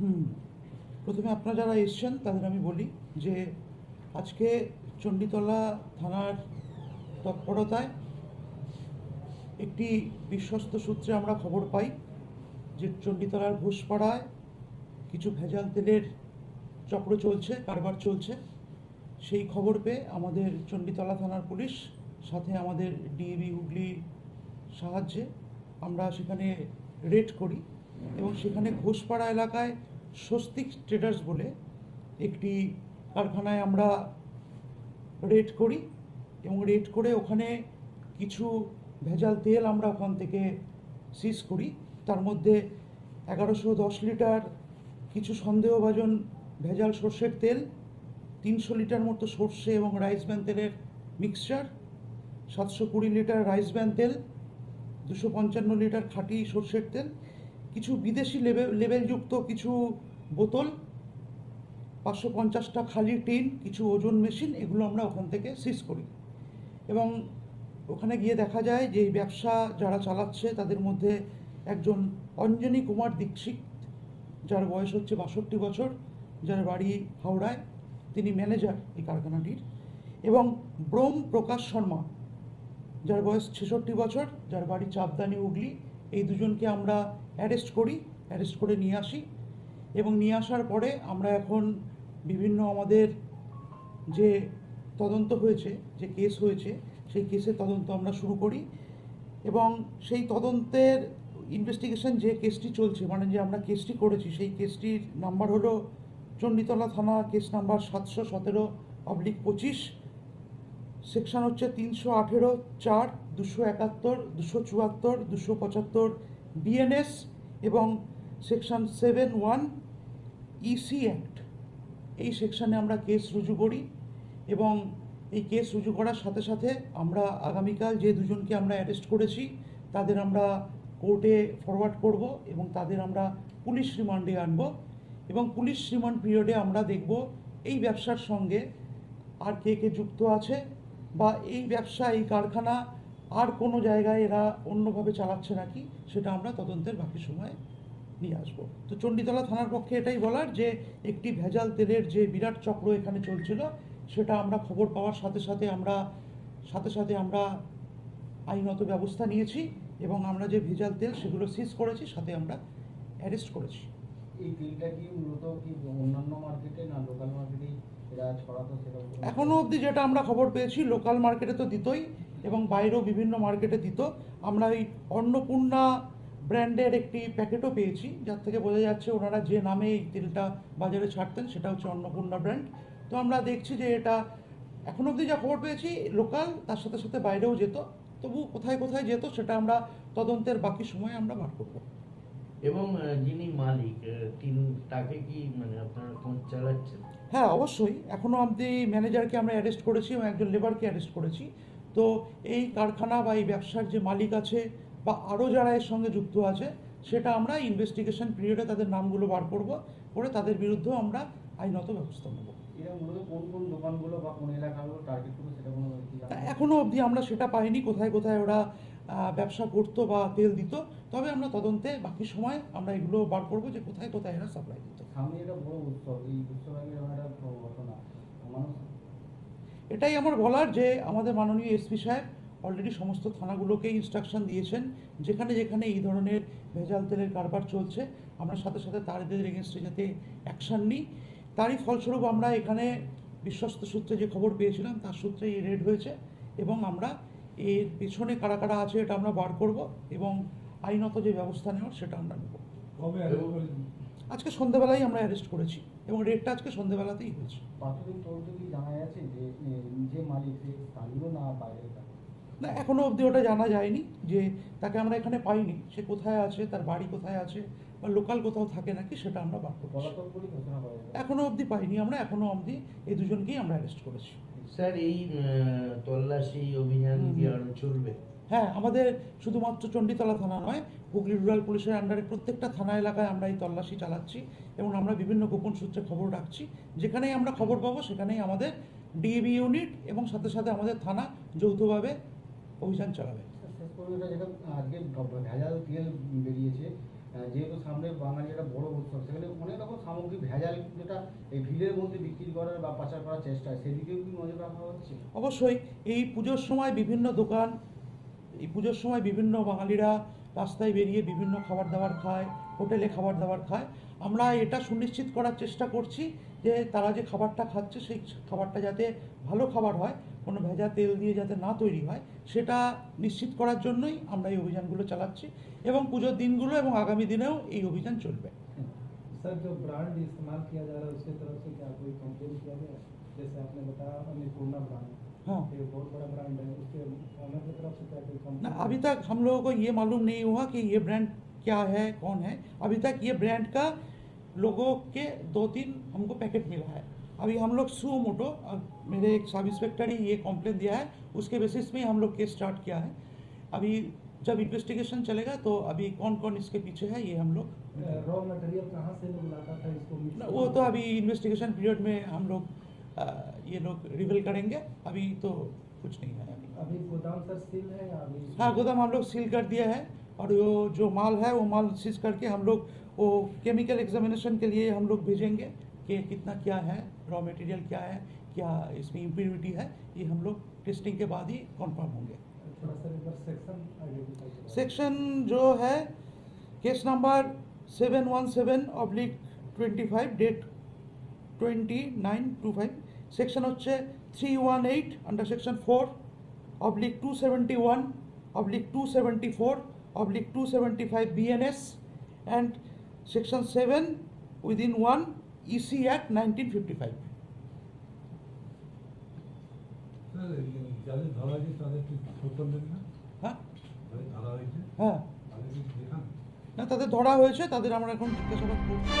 হুম। প্রথমে আপনারা যারা এসছেন, তাদের আমি বলি যে আজকে চণ্ডীতলা থানার তৎপরতায় একটি বিশ্বস্ত সূত্রে আমরা খবর পাই যে চণ্ডীতলার ঘোষপাড়ায় কিছু ভেজাল তেলের চক্র চলছে, কারবার চলছে। সেই খবর পেয়ে আমাদের চণ্ডীতলা থানার পুলিশ, সাথে আমাদের ডিএবি হুগলি সাহায্যে আমরা সেখানে রেড করি। এবং সেখানে ঘোষপাড়া এলাকায় স্বস্তিক ট্রেডার্স বলে একটি কারখানায় আমরা রেড করি এবং রেড করে ওখানে কিছু ভেজাল তেল আমরা ওখান থেকে সিজ করি। তার মধ্যে এগারোশো দশ লিটার কিছু সন্দেহভাজন ভেজাল সর্ষের তেল, তিনশো লিটার মতো সর্ষে এবং রাইস ব্যান তেলের মিক্সচার সাতশো কুড়ি লিটার রাইস ব্যান তেল, দুশো পঞ্চান্ন লিটার খাঁটি সর্ষের তেল কিছু বিদেশি লেবেল লেবেলযুক্ত কিছু বোতল, পাঁচশো পঞ্চাশটা খালি টিন, কিছু ওজন মেশিন, এগুলো আমরা ওখান থেকে সিজ করি। এবং ওখানে গিয়ে দেখা যায় যে এই ব্যবসা যারা চালাচ্ছে, তাদের মধ্যে একজন অঞ্জনী কুমার দীক্ষিত, যার বয়স হচ্ছে বাষট্টি বছর, যার বাড়ি হাওড়ায়, তিনি ম্যানেজার এই কারখানাটির। এবং ব্রোম প্রকাশ শর্মা, যার বয়স ছেষট্টি বছর, যার বাড়ি চাপদানি হুগলি, এই দুজনকে আমরা অ্যারেস্ট করি, অ্যারেস্ট করে নিয়ে আসি। এবং নিয়ে আসার পরে আমরা এখন বিভিন্ন আমাদের যে তদন্ত হয়েছে, যে কেস হয়েছে, সেই কেসের তদন্ত আমরা শুরু করি। এবং সেই তদন্তের ইনভেস্টিগেশন যে কেসটি চলছে মানে যে আমরা কেসটি করেছি, সেই কেসটির নাম্বার হলো চণ্ডীতলা থানা কেস নাম্বার সাতশো সতেরো অবলিক পঁচিশ সেকশন হচ্ছে তিনশো আঠেরো চার, দুশো একাত্তর, দুশো চুয়াত্তর, দুশো পঁচাত্তর বিএনএস এবং section seven one EC act এই সেকশনে আমরা কেস রুজু করি এবং এই কেস রুজু করার সাথে সাথে আমরা আগামীকাল যে দুজনকে আমরা অ্যারেস্ট করেছি, তাদের আমরা কোর্টে ফরওয়ার্ড করব এবং তাদের আমরা পুলিশ রিমান্ডে আনব এবং পুলিশ রিমান্ড পিরিয়ডে আমরা দেখব এই ব্যবসার সঙ্গে আর কে কে যুক্ত আছে বা এই ব্যবসা, এই কারখানা আর কোনো জায়গায় এরা অন্যভাবে চালাচ্ছে নাকি সেটা আমরা তদন্তের বাকি সময় নিয়ে আসব। তো চণ্ডীতলা থানার পক্ষে এটাই বলার যে একটি ভেজাল তেলের যে বিরাট চক্র এখানে চলছিল সেটা আমরা খবর পাওয়ার সাথে সাথে আমরা সাথে সাথে আমরা আইনত ব্যবস্থা নিয়েছি এবং আমরা যে ভেজাল তেল সেগুলো সিজ করেছি সাথে আমরা অ্যারেস্ট করেছি। এই তেলটা কি মূলত কি অন্যান্য মার্কেটে না লোকাল মার্কেটেই এরা ছড়াতো সেরকম কোনো- অবধি যেটা আমরা খবর পেয়েছি লোকাল মার্কেটে তো দিতই। এবং বাইরেও বিভিন্ন মার্কেটে দিত। আমরা ওই অন্নপূর্ণা ব্র্যান্ডের একটি প্যাকেটও পেয়েছি যার থেকে বোঝা যাচ্ছে ওনারা যে নামে এই তেলটা বাজারে ছাড়তেন সেটা হচ্ছে অন্নপূর্ণা ব্র্যান্ড। তো আমরা দেখছি যে এটা এখন অবধি যা খবর পেয়েছি লোকাল তার সাথে সাথে বাইরেও যেত। তবু কোথায় কোথায় যেত সেটা আমরা তদন্তের বাকি সময় আমরা বার করব। এবং যিনি মালিক তিনি তাকে কি মানে আপনারা খোঁজ চালাচ্ছেন? হ্যাঁ অবশ্যই। এখনও অবধি ম্যানেজারকে আমরা অ্যারেস্ট করেছি এবং একজন লেবারকে অ্যারেস্ট করেছি। তো এই কারখানা বা এই ব্যবসার যে মালিক আছে বা আরও যারা এর সঙ্গে যুক্ত আছে সেটা আমরা ইনভেস্টিগেশন পিরিয়ডে তাদের নামগুলো বার করব করে তাদের বিরুদ্ধেও আমরা আইনত ব্যবস্থা নেব? এখনও অবধি আমরা সেটা পাইনি কোথায় কোথায় ওরা ব্যবসা করতো বা তেল দিত তবে আমরা তদন্তে বাকি সময় আমরা এগুলো বার করব যে কোথায় কোথায় এরা সাপ্লাই দিত সামনে এটা বড় উৎসব এই উৎসব আগে এরকম একটা ঘটনা মানুষ এটাই আমার বলার যে আমাদের মাননীয় এসপি সাহেব অলরেডি সমস্ত থানাগুলোকে ইনস্ট্রাকশন দিয়েছেন, যেখানে যেখানে এই ধরনের ভেজাল তেলের কারবার চলছে, আমরা সাথে সাথে তাদের এগেনস্টে যাতে অ্যাকশান নিই তারই ফলস্বরূপ আমরা এখানে বিশ্বস্ত সূত্রে যে খবর পেয়েছিলাম, তার সূত্রে এই রেড হয়েছে এবং আমরা এর পেছনে কারা কারা আছে এটা আমরা বার করব এবং আইনত যে ব্যবস্থা নেওয়ার সেটা আমরা নেব? আজকে সন্ধ্যেবেলায় আমরা অ্যারেস্ট করেছি এবং রেডটা আজকে সন্ধ্যেবেলাতেই হয়েছে। প্রাথমিক তদন্ত কি জানা যাচ্ছে যে এ, যে মালিক সে স্থানীয় না এখনও অবধি ওটা জানা যায়নি যে তাকে আমরা এখানে পাইনি। সে কোথায় আছে তার বাড়ি কোথায় আছে বা লোকাল কোথাও থাকে নাকি সেটা আমরা বার করছি। এখনও অবধি পাইনি আমরা এখনও অবধি এই দুজনকেই আমরা অ্যারেস্ট করেছি। স্যার এই তল্লাশি অভিযান কি আরও চলবে? হ্যাঁ আমাদের শুধুমাত্র চণ্ডীতলা থানা নয় হুগলি রুরাল পুলিশের আন্ডারে প্রত্যেকটা থানা এলাকায় আমরা এই তল্লাশি চালাচ্ছি এবং আমরা বিভিন্ন গোপন সূত্রে খবর রাখছি। যেখানেই আমরা খবর পাবো সেখানেই আমাদের ডিএবি ইউনিট এবং সাথে সাথে আমাদের থানা যৌথভাবে অভিযান চালাবে। আজকে ভেজাল তেল বেরিয়েছে যেহেতু সামনে বাঙালি একটা বড় উৎসব সেখানে অনেক রকম সামগ্রী ভেজাল যেটা এই ভিড়ের মধ্যে বিক্রি করার বা পাচার করার চেষ্টা সেদিকেও কি নজর রাখা হচ্ছে? অবশ্যই এই পুজোর সময় বিভিন্ন দোকান এই পুজোর সময় বিভিন্ন বাঙালিরা রাস্তায় বেরিয়ে বিভিন্ন খাবার দাবার খায় হোটেলে খাবার দাবার খায় আমরা এটা সুনিশ্চিত করার চেষ্টা করছি যে তারা যে খাবারটা খাচ্ছে সেই খাবারটা যাতে ভালো খাবার হয় কোনো ভেজা তেল দিয়ে যাতে না তৈরি হয় সেটা নিশ্চিত করার জন্যই আমরা এই অভিযানগুলো চালাচ্ছি এবং পুজোর দিনগুলো এবং আগামী দিনেও এই অভিযান চলবে सर जो ब्रांड इस्तेमाल किया जा रहा है उसकी तरफ से क्या कोई कंप्लेन किया गया है? जैसे आपने बताया अन्नपूर्णा ब्रांड हाँ। ये बहुत बड़ा ब्रांड है उसके ओनर की तरफ़ से क्या कोई ना अभी तक हम लोगों को ये मालूम नहीं हुआ कि ये ब्रांड क्या है कौन है। अभी तक ये ब्रांड का लोगों के दो तीन हमको पैकेट मिला है। अभी हम लोग सू मोटो मेरे एक सब इंस्पेक्टर ही ये कंप्लेन दिया है उसके बेसिस में हम लोग केस स्टार्ट किया है। अभी जब इन्वेस्टिगेशन चलेगा तो अभी कौन कौन इसके पीछे है ये हम लोग रॉ मटेरियल कहाँ से लोग लाता था इसको ना, वो तो अभी इन्वेस्टिगेशन पीरियड में हम लोग ये लोग रिवील करेंगे अभी तो कुछ नहीं है। अभी गोदाम सर सील है अभी हाँ गोदाम हम लोग सील कर दिया है और वो जो माल है वो माल सीज करके हम लोग वो केमिकल एग्जामिनेशन के लिए हम लोग भेजेंगे कि कितना क्या है रॉ मटेरियल क्या है क्या इसमें इम्प्योरिटी है ये हम लोग टेस्टिंग के बाद ही कन्फर्म होंगे। सेक्शन जो है case number seven one seven oblique twenty five date twenty nine two five section হচ্ছে three one eight under section four oblique two seventy one oblique two seventy four oblique two seventy five BNS and section seven within one EC act nineteen fifty five হ্যাঁ হ্যাঁ না তাদের ধরা হয়েছে তাদের আমরা এখন জিজ্ঞাসাবাদ করছি